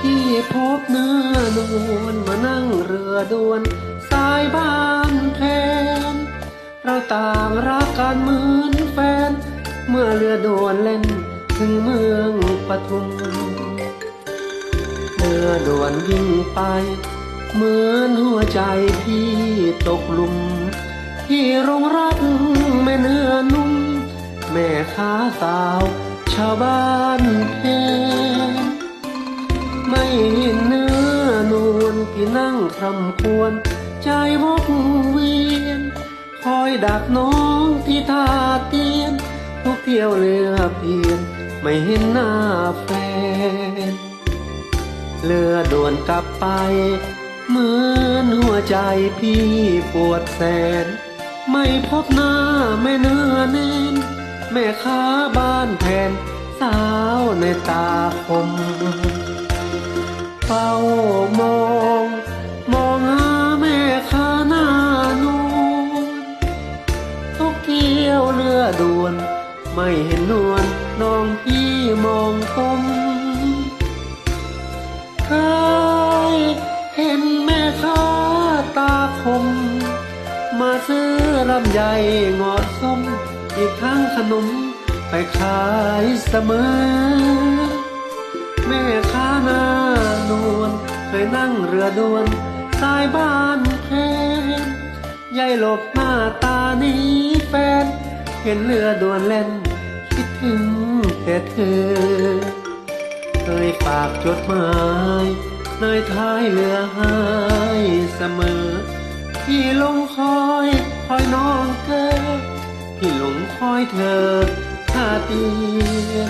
ที่พบเนื้อนวลมานั่งเรือด่วน สายบ้านแทนเราต่างรักกันเหมือนแฟน เมื่อเรือด่วนเล่นถึงเมืองปทุมเรือด่วนวิ่งไป เหมือนหัวใจพี่ตกหลุมพี่รงรักแม่เนื้อนุ่ม แม่ค้าสาว ชาวบ้านเพ นั่งคำควร ใจวกเวียน คอยดักน้องที่ท่าเตียนทุกเที่ยวเรือเพียน ไม่เห็นหน้าแฟนเรือด่วนกลับไป เหมือนหัวใจพี่ปวดแสน ไม่พบหน้าแม่เนื้อเน้นแม่ค้าบ้านแทน สาวในตาคมเฝ้า ไม่เห็นนวลน้องพี่มองคมเคยเห็นแม่ค้าตาคม มาซื้อลำไยงอส้ม อีกทั้งขนมไปขายเสมอ แม่ค้านานวลเคยนั่งเรือด่วนสายบ้านแคนยายหลบหน้าตาหนี้แฟน เห็นเรือดวนเล่น คิดถึงแต่เธอ เคยฝากจดหมายในท้ายเรือให้เสมอ พี่ลงคอยคอยน้องเกิดพี่หลงคอยเธอท่าเตียน